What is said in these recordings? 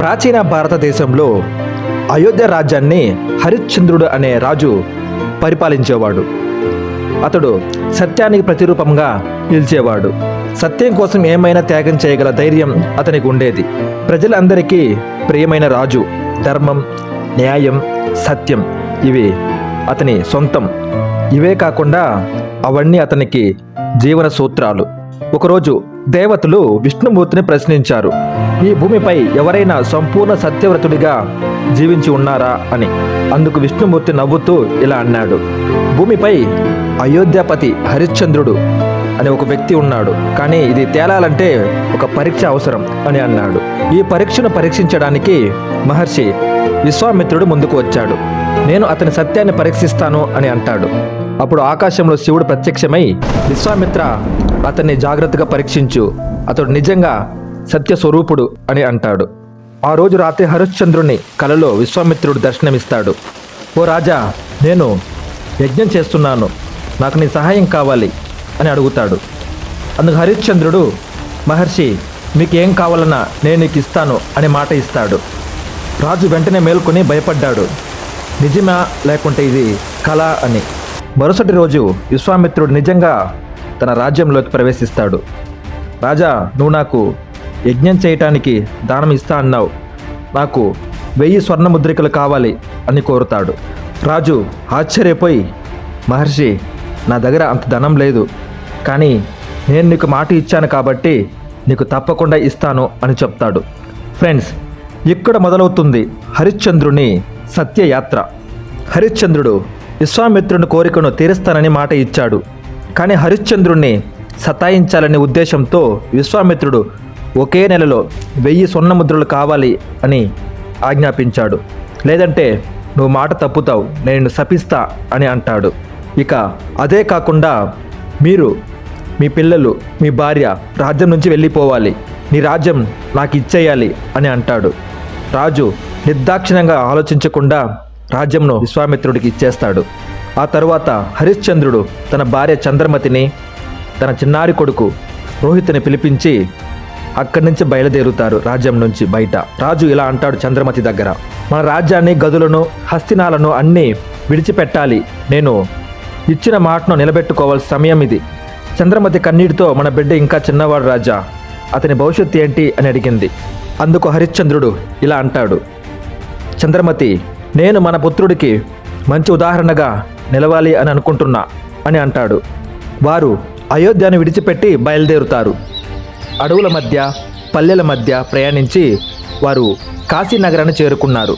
ప్రాచీన భారతదేశంలో అయోధ్య రాజ్యాన్ని హరిశ్చంద్రుడు అనే రాజు పరిపాలించేవాడు. అతడు సత్యానికి ప్రతిరూపంగా నిలిచేవాడు. సత్యం కోసం ఏమైనా త్యాగం చేయగల ధైర్యం అతనికి ఉండేది. ప్రజలందరికీ ప్రియమైన రాజు ధర్మం న్యాయం సత్యం ఇవి అతని సొంతం. ఇవే కాకుండా అవన్నీ అతనికి జీవన సూత్రాలు. ఒకరోజు దేవతలు విష్ణుమూర్తిని ప్రశ్నించారు. ఈ భూమిపై ఎవరైనా సంపూర్ణ సత్యవ్రతుడిగా జీవించి ఉన్నారా అని. అందుకు విష్ణుమూర్తి నవ్వుతూ ఇలా అన్నాడు. భూమిపై అయోధ్యాపతి హరిశ్చంద్రుడు అనే ఒక వ్యక్తి ఉన్నాడు. కానీ ఇది తేలాలంటే ఒక పరీక్ష అవసరం అని అన్నాడు. ఈ పరీక్షను పరీక్షించడానికి మహర్షి విశ్వామిత్రుడు ముందుకు వచ్చాడు. నేను అతని సత్యాన్ని పరీక్షిస్తాను అని అంటాడు. అప్పుడు ఆకాశంలో శివుడు ప్రత్యక్షమై విశ్వామిత్ర అతన్ని జాగ్రత్తగా పరీక్షించు. అతడు నిజంగా సత్య స్వరూపుడు అని అంటాడు. ఆ రోజు రాత్రి హరిశ్చంద్రుని కలలో విశ్వామిత్రుడు దర్శనమిస్తాడు. ఓ రాజా నేను యజ్ఞం చేస్తున్నాను. నాకు నీ సహాయం కావాలి అని అడుగుతాడు. అందుకు హరిశ్చంద్రుడు మహర్షి మీకు ఏం కావాలన్నా నేను నీకు ఇస్తాను అనే మాట ఇస్తాడు. రాజు వెంటనే మేల్కొని భయపడ్డాడు. నిజమా లేకుంటే ఇది కళ అని. మరుసటి రోజు విశ్వామిత్రుడు నిజంగా తన రాజ్యంలోకి ప్రవేశిస్తాడు. రాజా నువ్వు నాకు యజ్ఞం చేయటానికి దానం ఇస్తా అన్నావు. నాకు వెయ్యి స్వర్ణ ముద్రికలు కావాలి అని కోరుతాడు. రాజు ఆశ్చర్యపోయి మహర్షి నా దగ్గర అంత ధనం లేదు. కానీ నేను నీకు మాట ఇచ్చాను కాబట్టి నీకు తప్పకుండా ఇస్తాను అని చెప్తాడు. ఫ్రెండ్స్ ఇక్కడ మొదలవుతుంది హరిశ్చంద్రుని సత్యయాత్ర. హరిశ్చంద్రుడు విశ్వామిత్రుని కోరికను తీరుస్తానని మాట ఇచ్చాడు. కానీ హరిశ్చంద్రుణ్ణి సతాయించాలనే ఉద్దేశంతో విశ్వామిత్రుడు ఒకే నెలలో వెయ్యి స్వర్ణ ముద్రలు కావాలి అని ఆజ్ఞాపించాడు. లేదంటే నువ్వు మాట తప్పుతావు నేను శపిస్తా అని అంటాడు. ఇక అదే కాకుండా మీరు మీ పిల్లలు మీ భార్య రాజ్యం నుంచి వెళ్ళిపోవాలి. నీ రాజ్యం నాకు ఇచ్చేయాలి అని అంటాడు. రాజు నిర్దాక్షిణ్యంగా ఆలోచించకుండా రాజ్యంను విశ్వామిత్రుడికి ఇచ్చేస్తాడు. ఆ తరువాత హరిశ్చంద్రుడు తన భార్య చంద్రమతిని తన చిన్నారి కొడుకు రోహిత్ని పిలిపించి అక్కడి నుంచి బయలుదేరుతారు రాజ్యం నుంచి బయట. రాజు ఇలా అంటాడు చంద్రమతి దగ్గర. మన రాజ్యాన్ని గదులను హస్తినాలను అన్నీ విడిచిపెట్టాలి. నేను ఇచ్చిన మాటను నిలబెట్టుకోవాల్సిన సమయం ఇది. చంద్రమతి కన్నీటితో మన బిడ్డ ఇంకా చిన్నవాడు రాజా. అతని భవిష్యత్తు ఏంటి? అని అడిగింది. అందుకు హరిశ్చంద్రుడు ఇలా అంటాడు. చంద్రమతి నేను మన పుత్రుడికి మంచి ఉదాహరణగా నిలవాలి అని అనుకుంటున్నా అని అంటాడు. వారు అయోధ్యను విడిచిపెట్టి బయలుదేరుతారు. అడవుల మధ్య పల్లెల మధ్య ప్రయాణించి వారు కాశీనగరాన్ని చేరుకున్నారు.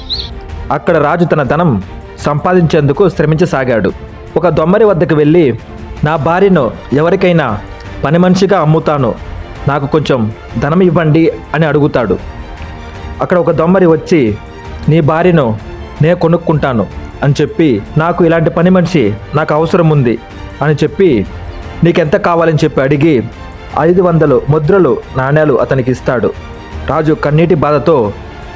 అక్కడ రాజు తన ధనం సంపాదించేందుకు శ్రమించసాగాడు. ఒక దొమ్మరి వద్దకు వెళ్ళి నా భార్యను ఎవరికైనా పని మనిషిగా అమ్ముతాను. నాకు కొంచెం ధనం ఇవ్వండి అని అడుగుతాడు. అక్కడ ఒక దొమ్మరి వచ్చి నీ భార్యను నే కొనుక్కుంటాను. అని చెప్పి నాకు ఇలాంటి పని మనిషి నాకు అవసరం ఉంది అని చెప్పి నీకెంత కావాలని చెప్పి అడిగి ఐదు వందలు ముద్రలు నాణ్యాలు అతనికి ఇస్తాడు రాజు కన్నీటి బాధతో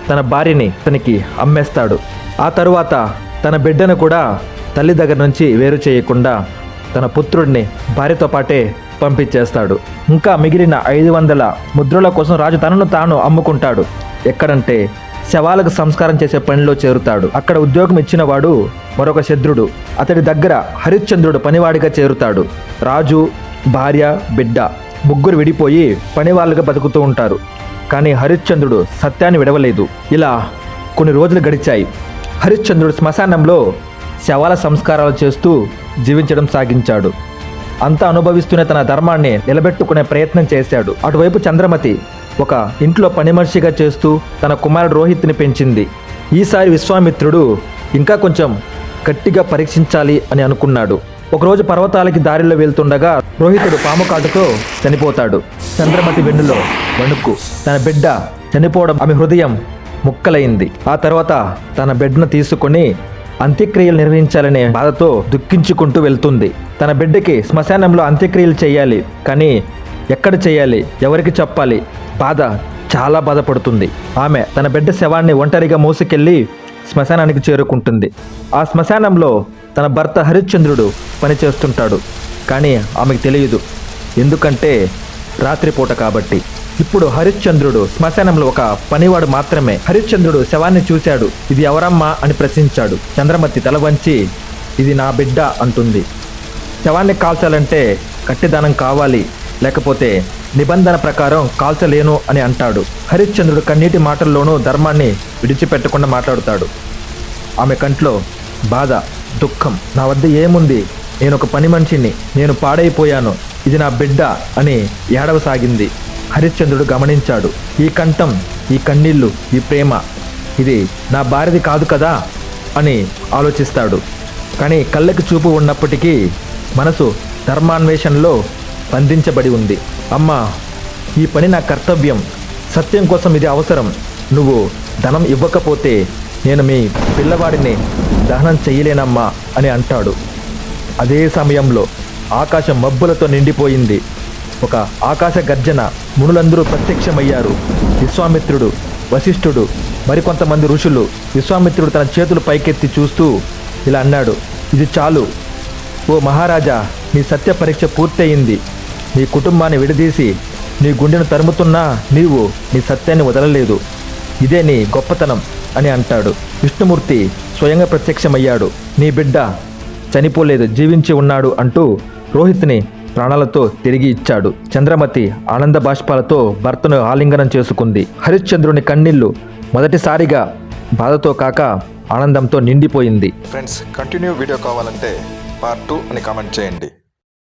తన భార్యని అతనికి అమ్మేస్తాడు. ఆ తరువాత తన బిడ్డను కూడా తల్లి దగ్గర నుంచి వేరు చేయకుండా తన పుత్రుడిని భార్యతో పాటే పంపించేస్తాడు. ఇంకా మిగిలిన ఐదు వందల ముద్రల కోసం రాజు తనను తాను అమ్ముకుంటాడు. ఎక్కడంటే శవాలకు సంస్కారం చేసే పనిలో చేరుతాడు. అక్కడ ఉద్యోగం ఇచ్చిన వాడు మరొక శత్రుడు అతడి దగ్గర హరిశ్చంద్రుడు పనివాడిగా చేరుతాడు. రాజు భార్య బిడ్డ. ముగ్గురు విడిపోయి పనివాళ్ళుగా బతుకుతూ ఉంటారు. కానీ హరిశ్చంద్రుడు సత్యాన్ని విడవలేదు. ఇలా కొన్ని రోజులు గడిచాయి. హరిశ్చంద్రుడు శ్మశానంలో శవాల సంస్కారాలు చేస్తూ జీవించడం సాగించాడు. అంతా అనుభవిస్తున్న తన ధర్మాన్ని నిలబెట్టుకునే ప్రయత్నం చేశాడు. అటువైపు చంద్రమతి ఒక ఇంట్లో పని మనిషిగా చేస్తూ తన కుమారుడు రోహిత్ని పెంచింది. ఈసారి విశ్వామిత్రుడు ఇంకా కొంచెం గట్టిగా పరీక్షించాలి అని అనుకున్నాడు. ఒకరోజు పర్వతాలకి దారిలో వెళ్తుండగా రోహితుడు పాము కాటుతో చనిపోతాడు. చంద్రమతి వెన్నులో వణుక్కు తన బిడ్డ చనిపోవడం ఆమె హృదయం ముక్కలైంది. ఆ తర్వాత తన బిడ్డను తీసుకొని అంత్యక్రియలు నిర్వహించాలనే బాధతో దుఃఖించుకుంటూ వెళ్తుంది. తన బిడ్డకి శ్మశానంలో అంత్యక్రియలు చేయాలి. కానీ ఎక్కడ చేయాలి? ఎవరికి చెప్పాలి? బాధ చాలా బాధపడుతుంది. ఆమె తన బిడ్డ శవాన్ని ఒంటరిగా మోసుకెళ్ళి శ్మశానానికి చేరుకుంటుంది. ఆ శ్మశానంలో తన భర్త హరిశ్చంద్రుడు పనిచేస్తుంటాడు. కానీ ఆమెకు తెలియదు. ఎందుకంటే రాత్రిపూట కాబట్టి. ఇప్పుడు హరిశ్చంద్రుడు శ్మశానంలో ఒక పనివాడు మాత్రమే హరిశ్చంద్రుడు శవాన్ని చూశాడు. ఇది ఎవరమ్మా అని ప్రశ్నించాడు. చంద్రమతి తల వంచి ఇది నా బిడ్డ అంటుంది. శవాన్ని కాల్చాలంటే కట్టిదానం కావాలి. లేకపోతే నిబంధన ప్రకారం కాల్చలేను అని అంటాడు. హరిశ్చంద్రుడు కన్నీటి మాటల్లోనూ ధర్మాన్ని విడిచిపెట్టకుండా మాట్లాడుతాడు. ఆమె కంట్లో బాధ. దుఃఖం. నా వద్ద ఏముంది? నేను ఒక పని మనిషిని. నేను పాడైపోయాను. ఇది నా బిడ్డ అని ఏడవసాగింది. హరిశ్చంద్రుడు గమనించాడు. ఈ కంఠం ఈ కన్నీళ్ళు ఈ ప్రేమ ఇది నా భార్యది కాదు కదా? అని ఆలోచిస్తాడు. కానీ కళ్ళకి చూపు ఉన్నప్పటికీ మనసు ధర్మాన్వేషణలో బంధించబడి ఉంది. అమ్మా ఈ పని నా కర్తవ్యం. సత్యం కోసం ఇది అవసరం. నువ్వు ధనం ఇవ్వకపోతే నేను మీ పిల్లవాడిని దహనం చెయ్యలేనమ్మా అని అంటాడు. అదే సమయంలో ఆకాశం మబ్బులతో నిండిపోయింది. ఒక ఆకాశ గర్జన మునులందరూ ప్రత్యక్షమయ్యారు. విశ్వామిత్రుడు వశిష్ఠుడు మరికొంతమంది ఋషులు విశ్వామిత్రుడు తన చేతులు పైకెత్తి చూస్తూ ఇలా అన్నాడు ఇది చాలు. ఓ మహారాజా నీ సత్య పరీక్ష పూర్తయింది. నీ కుటుంబాన్ని విడదీసి నీ గుండెను తరుముతున్నా నీవు నీ సత్యాన్ని వదలలేదు. ఇదే నీ గొప్పతనం. అని అంటాడు. విష్ణుమూర్తి స్వయంగా ప్రత్యక్షమయ్యాడు. నీ బిడ్డ చనిపోలేదు జీవించి ఉన్నాడు అంటూ రోహిత్ని ప్రాణాలతో తిరిగి ఇచ్చాడు. చంద్రమతి ఆనంద బాష్పాలతో భర్తను ఆలింగనం చేసుకుంది. హరిశ్చంద్రుని కన్నీళ్ళు మొదటిసారిగా బాధతో కాక ఆనందంతో నిండిపోయింది. ఫ్రెండ్స్ కంటిన్యూ వీడియో కావాలంటే పార్ట్ టూ అని కామెంట్ చేయండి.